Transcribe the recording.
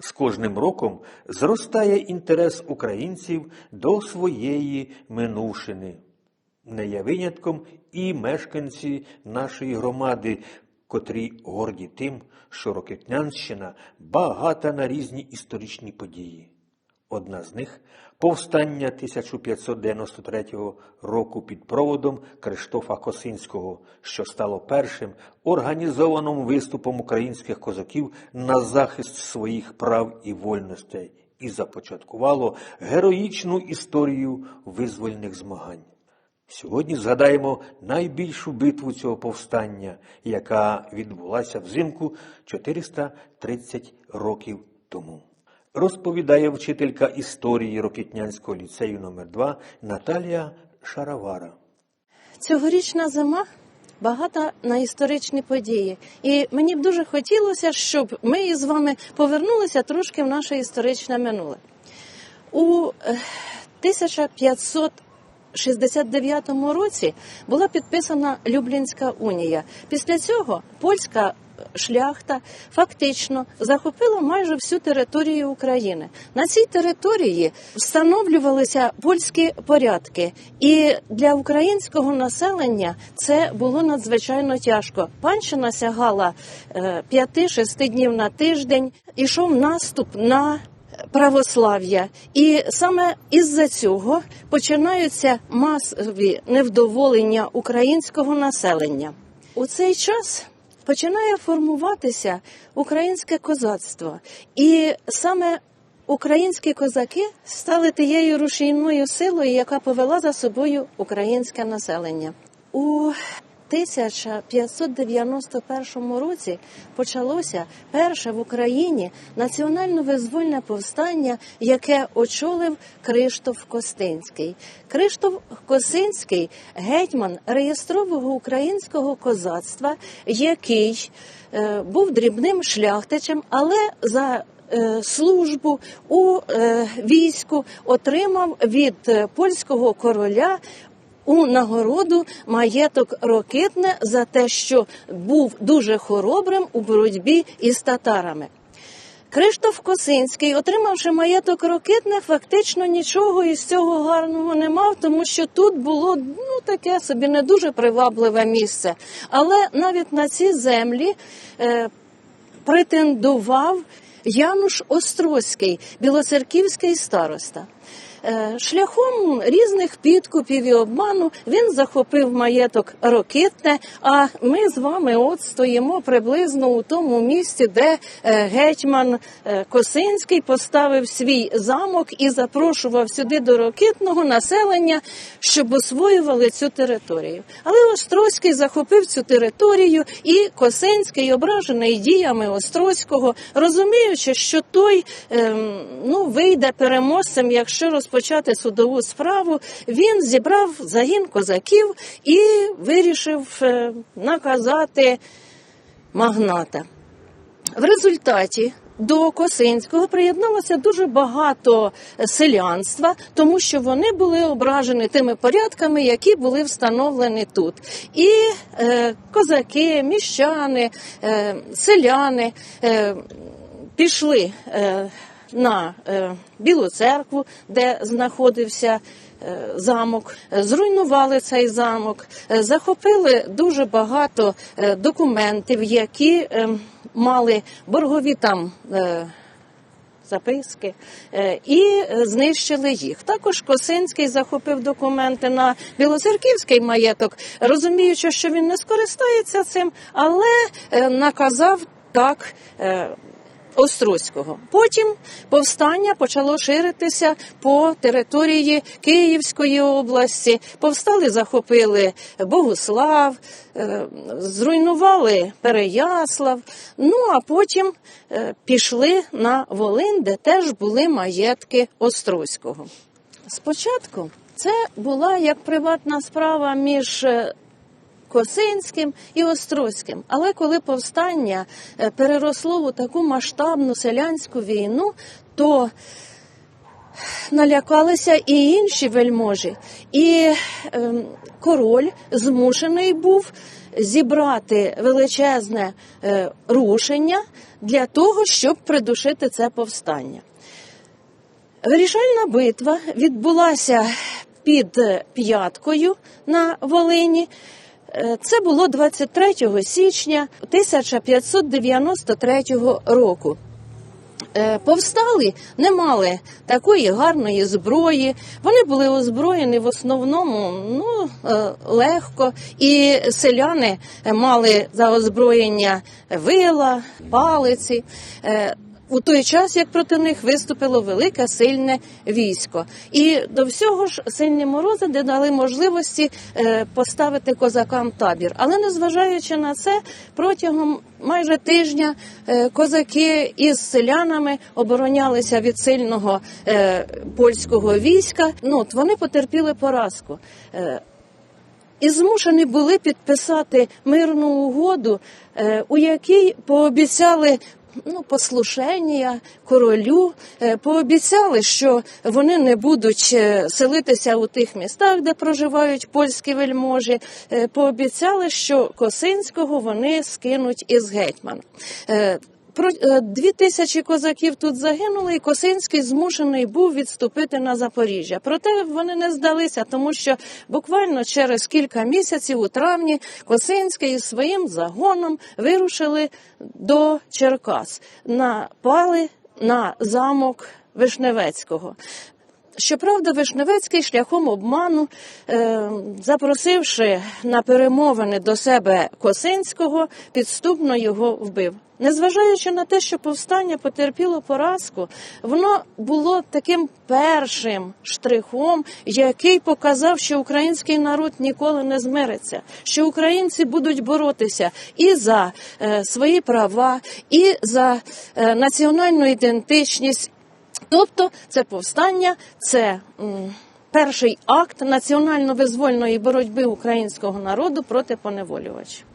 З кожним роком зростає інтерес українців до своєї минувшини. Не є винятком і мешканці нашої громади, котрі горді тим, що Рокетнянщина багата на різні історичні події. Одна з них повстання 1593 року під проводом Криштофа Косинського, що стало першим організованим виступом українських козаків на захист своїх прав і вольностей і започаткувало героїчну історію визвольних змагань. Сьогодні згадаємо найбільшу битву цього повстання, яка відбулася взимку 430 років тому. Розповідає вчителька історії Рокітнянського ліцею номер 2 Наталія Шаравара. Цьогорічна зима багата на історичні події. І мені б дуже хотілося, щоб ми із вами повернулися трошки в наше історичне минуле. У е, 1569 році була підписана Люблінська унія. Після цього польська шляхта фактично захопила майже всю територію України. На цій території встановлювалися польські порядки, і для українського населення це було надзвичайно тяжко. Панщина сягала 5-6 днів на тиждень. Ішов наступ на православ'я, і саме із-за цього починаються масові невдоволення українського населення у цей час починає формуватися українське козацтво, і саме українські козаки стали тією рушійною силою, яка повела за собою українське населення. У 1591 році почалося перше в Україні національно-визвольне повстання, яке очолив Криштоф Костинський. Криштоф Косинський гетьман реєстрового українського козацтва, який е, був дрібним шляхтичем, але за е, Службу у е, війську отримав від е, польського короля у нагороду маєток Рокитне за те, що був дуже хоробрим у боротьбі із татарами. Криштоф Косинський, отримавши маєток Рокитне, фактично нічого із цього гарного не мав, тому що тут було ну таке собі не дуже привабливе місце. Але навіть на ці землі е, претендував Януш Острозький, білоцерківський староста. Е, Шляхом різних підкупів і обману він захопив маєток Рокитне. А ми з вами от стоїмо приблизно у тому місці, де е, гетьман е, Косинський поставив свій замок і запрошував сюди до Рокитного населення, щоб освоювали цю територію. Але Острозький захопив цю територію, і Косинський, ображений діями Острозького, розуміючи, що той ем, ну вийде переможцем, якщо роз розпочати судову справу, він зібрав загін козаків і вирішив е, наказати магната. В результаті до Косинського приєдналося дуже багато селянства, тому що вони були ображені тими порядками, які були встановлені тут. І е, козаки, міщани, е, селяни е, пішли. Е, на е, Білу церкву, де знаходився е, замок, зруйнували цей замок, е, захопили дуже багато документів, які мали боргові там. Записки і знищили їх. Також Косинський захопив документи на білоцерківський маєток, розуміючи, що він не скористається цим, але наказав так Острозького. Потім повстання почало ширитися по території Київської області. Повстали, захопили Богуслав, е, зруйнували Переяслав. Ну а потім е, пішли на Волин, де теж були маєтки Острозького. Спочатку це була як приватна справа між е, Косинським і Острозьким. Але коли повстання переросло у таку масштабну селянську війну, то налякалися і інші вельможі, і ем, король змушений був зібрати величезне е, рушення для того, щоб придушити це повстання. Вирішальна битва відбулася під п'яткою на Волині. Е, Це було 23 січня 1593 року. Е, Повстали не мали такої гарної зброї. Вони були озброєні в основному ну, е, легко, і селяни мали за озброєння вила, палиці. У той час, як проти них виступило велике сильне військо, і до всього ж сильні морози не дали можливості е, поставити козакам табір. Але незважаючи на це, протягом майже тижня е, козаки із селянами оборонялися від сильного е, польського війська. Ну от вони потерпіли поразку. І змушені були підписати мирну угоду, у якій пообіцяли. Ну, послушення королю е, пообіцяли, що вони не будуть е, селитися у тих містах, де проживають польські вельможі. Е, Пообіцяли, що Косинського вони скинуть із гетьмана. Е, дві тисячі козаків тут загинули, і Косинський змушений був відступити на Запоріжжя. Проте вони не здалися, тому що буквально через кілька місяців у травні Косинський із своїм загоном вирушили до Черкас, напали на замок Вишневецького. Щоправда, Вишневецький шляхом обману, е, запросивши на перемовини до себе Косинського, підступно його вбив. Незважаючи на те, що повстання потерпіло поразку, воно було таким першим штрихом, який показав, що український народ ніколи не змириться, що українці будуть боротися і за е, свої права, і за е, національну ідентичність. Тобто це повстання, це м, перший акт національно-визвольної боротьби українського народу проти поневолювачів.